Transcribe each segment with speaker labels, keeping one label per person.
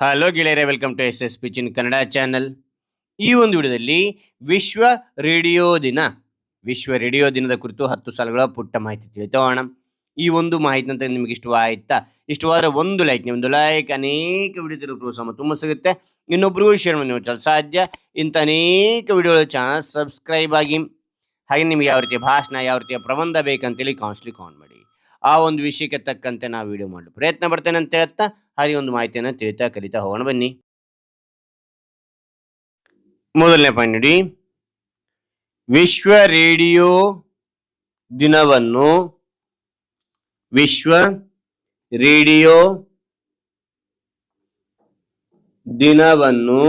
Speaker 1: Hello ಗೆಳೆಯರೆ welcome to S S ಪಿಚಿನ್ Kannada channel ಈ ಒಂದು ವಿಡಿಯೋದಲ್ಲಿ ವಿಶ್ವ ರೇಡಿಯೋ ದಿನ, ವಿಶ್ವ ರೇಡಿಯೋ ದಿನದ ಕುರಿತು ಹತ್ತು ಸಾಲುಗಳ ಪುಟ್ಟ ಮಾಹಿತಿ ತಿಳಿತೋಣ. ಈ ಒಂದು ಮಾಹಿತಿ ಅಂತ ನಿಮಗೆ ಇಷ್ಟವಾಯ್ತಾ? ಇಷ್ಟವಾದರೆ ಒಂದು ಲೈಕ್ ನಿಮ್ಮದು ಲೈಕ್ ಅನೇಕ ವಿಡಿಯೋ ಪ್ರೋತ್ಸಾಹ ತುಂಬ ಸಿಗುತ್ತೆ. ಇನ್ನೊಬ್ಬರಿಗೂ ಶೇರ್ ಮಾಡಿ ನೀವು ಸಾಧ್ಯ. ಇಂಥ ಅನೇಕ ವಿಡಿಯೋಗಳ ಚಾನಲ್ ಸಬ್ಸ್ಕ್ರೈಬ್ ಆಗಿ. ಹಾಗೆ ನಿಮಗೆ ಯಾವ ರೀತಿಯ ಭಾಷಣ, ಯಾವ ರೀತಿಯ ಪ್ರಬಂಧ ಬೇಕಂತೇಳಿ ಕಾನ್ಸ್ಟ್ಲಿ ಕಾನ್ ಮಾಡಿ. ಆ ಒಂದು ವಿಷಯಕ್ಕೆ ತಕ್ಕಂತೆ ನಾವು ವಿಡಿಯೋ ಮಾಡಲು. ಪ್ರಯತ್ನ ಪಡ್ತೇನೆ ಅಂತ ಹೇಳ್ತಾ ಹಾಗೆ ಒಂದು ಮಾಹಿತಿಯನ್ನು ತಿಳಿತಾ ಕಲಿತಾ ಹೋಗೋಣ. ಬನ್ನಿ. ಮೊದಲನೇ ಪಾಯಿಂಟ್ ನೋಡಿ. ವಿಶ್ವ ರೇಡಿಯೋ ದಿನವನ್ನು ವಿಶ್ವ ರೇಡಿಯೋ ದಿನವನ್ನು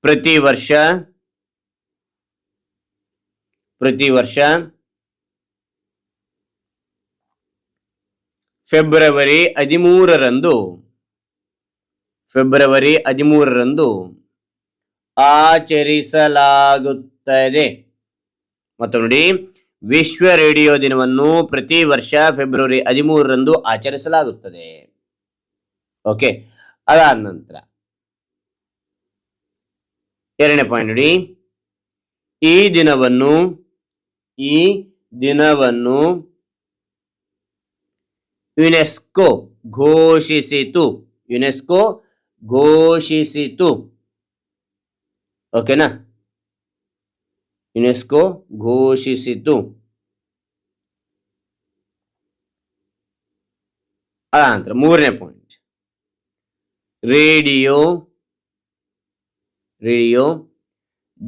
Speaker 1: ಪ್ರತಿ ವರ್ಷ ಪ್ರತಿ ವರ್ಷ ಫೆಬ್ರವರಿ ಹದಿಮೂರರಂದು ಫೆಬ್ರವರಿ ಹದಿಮೂರರಂದು ಆಚರಿಸಲಾಗುತ್ತದೆ. ಮತ್ತು ನೋಡಿ, ವಿಶ್ವ ರೇಡಿಯೋ ದಿನವನ್ನು ಪ್ರತಿ ವರ್ಷ ಫೆಬ್ರವರಿ ಹದಿಮೂರರಂದು ಆಚರಿಸಲಾಗುತ್ತದೆ. ಓಕೆ, ಅದಾದ ನಂತರ ಎರಡನೇ ಪಾಯಿಂಟ್ ನೋಡಿ, ಈ ದಿನವನ್ನು ಈ ದಿನವನ್ನು ಯುನೆಸ್ಕೋ ಘೋಷಿಸಿತು. ಯುನೆಸ್ಕೋ ಘೋಷಿಸಿತು. ಓಕೆನಾ? ಯುನೆಸ್ಕೋ ಘೋಷಿಸಿತು. ಅನಂತರ ಮೂರನೇ ಪಾಯಿಂಟ್ ರೇಡಿಯೋ ರೇಡಿಯೋ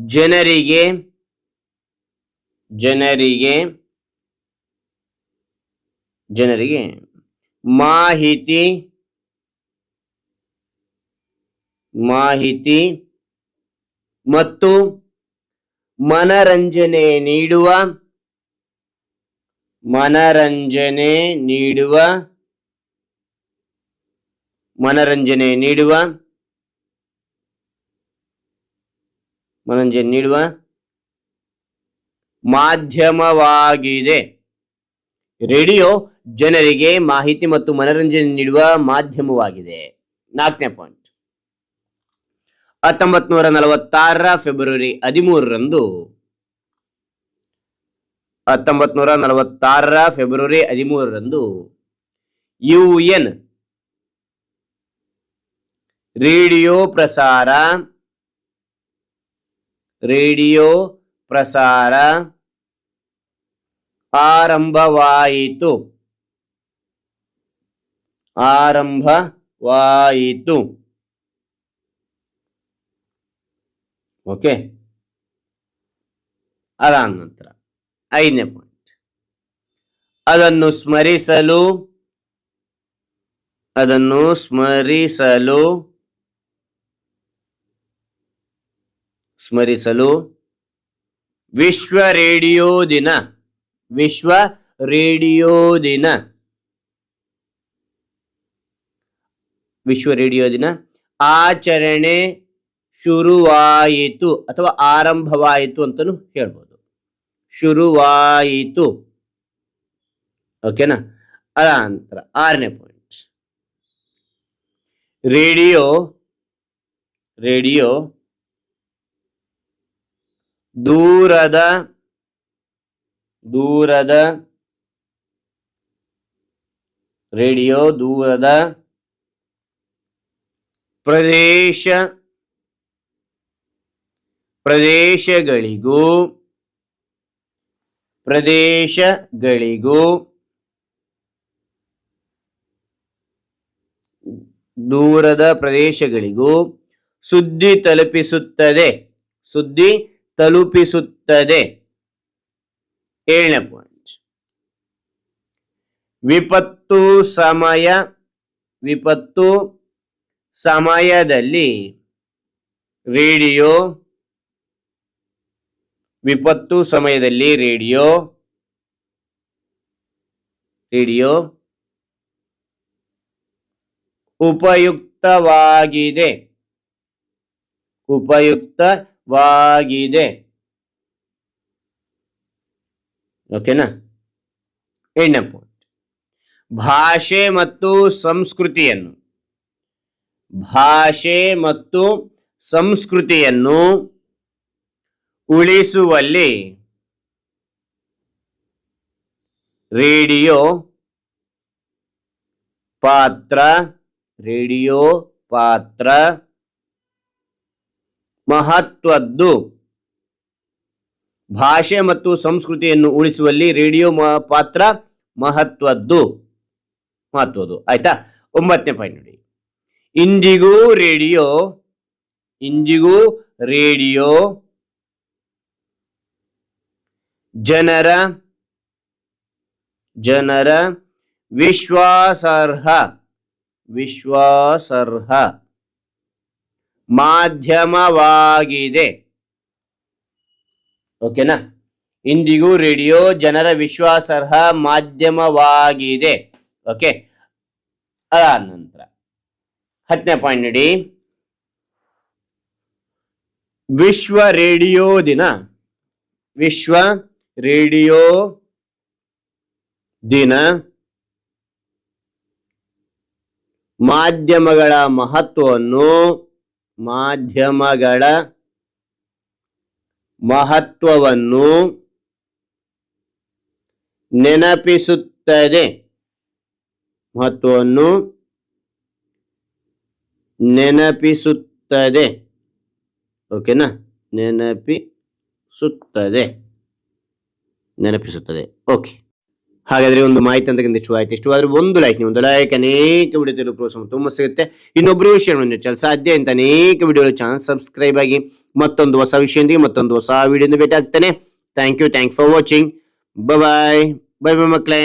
Speaker 1: ಜನರಿಗೆ ಜನರಿಗೆ ಜನರಿಗೆ ಮಾಹಿತಿ ಮಾಹಿತಿ ಮತ್ತು ಮನರಂಜನೆ ನೀಡುವ ಮನರಂಜನೆ ನೀಡುವ ಮನರಂಜನೆ ನೀಡುವ ಮನರಂಜನೆ ನೀಡುವ ಮಾಧ್ಯಮವಾಗಿದೆ. ರೇಡಿಯೋ ಜನರಿಗೆ ಮಾಹಿತಿ ಮತ್ತು ಮನರಂಜನೆ ನೀಡುವ ಮಾಧ್ಯಮವಾಗಿದೆ. ನಾಲ್ಕನೇ ಪಾಯಿಂಟ್. ಹತ್ತೊಂಬತ್ ನೂರ ನಲವತ್ತಾರರ ಫೆಬ್ರವರಿ ಹದಿಮೂರರಂದು ಹತ್ತೊಂಬತ್ ನೂರ ನಲವತ್ತಾರರ ಫೆಬ್ರವರಿ ಹದಿಮೂರರಂದು, ಯುಎನ್ ರೇಡಿಯೋ ಪ್ರಸಾರ ರೇಡಿಯೋ ಪ್ರಸಾರ ಆರಂಭವಾಯಿತು. ಆರಂಭವಾಯಿತು. ಓಕೆ. ಅದಾದ ನಂತರ ಐದನೇ ಪಾಯಿಂಟ್ ಅದನ್ನು ಸ್ಮರಿಸಲು ಅದನ್ನು ಸ್ಮರಿಸಲು ಸ್ಮರಿಸಲು ವಿಶ್ವ ರೇಡಿಯೋ ದಿನ. ವಿಶ್ವ ರೇಡಿಯೋ ದಿನ. ವಿಶ್ವ ರೇಡಿಯೋ ದಿನ. ಆಚರಣೆ ಶುರುವಾಯಿತು ಅಥವಾ ಆರಂಭವಾಯಿತು ಅಂತಲೂ ಹೇಳ್ಬೋದು. ಶುರುವಾಯಿತು. ಓಕೆನಾ? ಅದ ನಂತರ ಆರನೇ ಪಾಯಿಂಟ್ ರೇಡಿಯೋ ರೇಡಿಯೋ ದೂರದ ದೂರದ ರೇಡಿಯೋ ದೂರದ ಪ್ರದೇಶ ಪ್ರದೇಶಗಳಿಗೂ ಪ್ರದೇಶಗಳಿಗೂ ದೂರದ ಪ್ರದೇಶಗಳಿಗೂ ಸುದ್ದಿ ತಲುಪಿಸುತ್ತದೆ. ಸುದ್ದಿ ತಲುಪಿಸುತ್ತದೆ. ಏಳನೇ ಪಾಯಿಂಟ್ ವಿಪತ್ತು ಸಮಯ ವಿಪತ್ತು ಸಮಯದಲ್ಲಿ ರೇಡಿಯೋ ವಿಪತ್ತು ಸಮಯದಲ್ಲಿ ರೇಡಿಯೋ ರೇಡಿಯೋ ಉಪಯುಕ್ತವಾಗಿದೆ. ಉಪಯುಕ್ತವಾಗಿದೆ. ಓಕೆನಾ ಎಂಟನೇ ಪಾಯಿಂಟ್ ಭಾಷೆ ಮತ್ತು ಸಂಸ್ಕೃತಿಯನ್ನು. ಭಾಷೆ ಮತ್ತು ಸಂಸ್ಕೃತಿಯನ್ನು ಉಳಿಸುವಲ್ಲಿ ರೇಡಿಯೋ ಪಾತ್ರ ರೇಡಿಯೋ ಪಾತ್ರ ಮಹತ್ವದ್ದು. ಭಾಷೆ ಮತ್ತು ಸಂಸ್ಕೃತಿಯನ್ನು ಉಳಿಸುವಲ್ಲಿ ರೇಡಿಯೋ ಪಾತ್ರ ಮಹತ್ವದ್ದು. ಮಹತ್ವದ್ದು. ಆಯ್ತಾ? ಒಂಬತ್ತನೇ ಪಾಯಿಂಟ್ ನೋಡಿ. ಇಂದಿಗೂ ರೇಡಿಯೋ ಇಂದಿಗೂ ರೇಡಿಯೋ ಜನರ ಜನರ ವಿಶ್ವಾಸಾರ್ಹ ವಿಶ್ವಾಸಾರ್ಹ ಮಾಧ್ಯಮವಾಗಿದೆ. ಓಕೆನಾ? ಇಂದಿಗೂ ರೇಡಿಯೋ ಜನರ ವಿಶ್ವಾಸಾರ್ಹ ಮಾಧ್ಯಮವಾಗಿದೆ. ಓಕೆ? ಅದಾದ ನಂತರ ಹತ್ತನೇ ಪಾಯಿಂಟ್ ನೋಡಿ. ವಿಶ್ವ ರೇಡಿಯೋ ದಿನ. ವಿಶ್ವ ರೇಡಿಯೋ ದಿನ. ಮಾಧ್ಯಮಗಳ ಮಹತ್ವವನ್ನು ಮಾಧ್ಯಮಗಳ ಮಹತ್ವವನ್ನು ನೆನಪಿಸುತ್ತದೆ. ಮಹತ್ವವನ್ನು ನೆನಪಿಸುತ್ತದೆ. ಓಕೆನಾ? ನೆನಪಿಸುತ್ತದೆ. ನೆನಪಿಸುತ್ತದೆ. ಓಕೆ. ಹಾಗಾದ್ರೆ ಒಂದು ಮಾಹಿತಿ ಅಂತಕ್ಕಂಥ ಇಷ್ಟು ಆದರೆ ಒಂದು ಲೈಕ್ ನೀವು ಒಂದು ಲೈಕ್ ಅನೇಕ ವಿಡಿಯೋ ಪ್ರೋತ್ಸಾಹ ತುಂಬ ಸಿಗುತ್ತೆ. ಇನ್ನೊಬ್ಬರು ವಿಷಯ ಚಲ ಸಾಧ್ಯ ಅಂತ ಅನೇಕ ವಿಡಿಯೋ ಚಾನಲ್ ಸಬ್ಸ್ಕ್ರೈಬ್ ಆಗಿ ಮತ್ತೊಂದು ಹೊಸ ವಿಷಯದೊಂದಿಗೆ ಮತ್ತೊಂದು ಹೊಸ ವಿಡಿಯೋದಿಂದ ಭೇಟಿ ಆಗ್ತಾನೆ thank you thank for watching bye bye bye ಮಕ್ಕಳೇ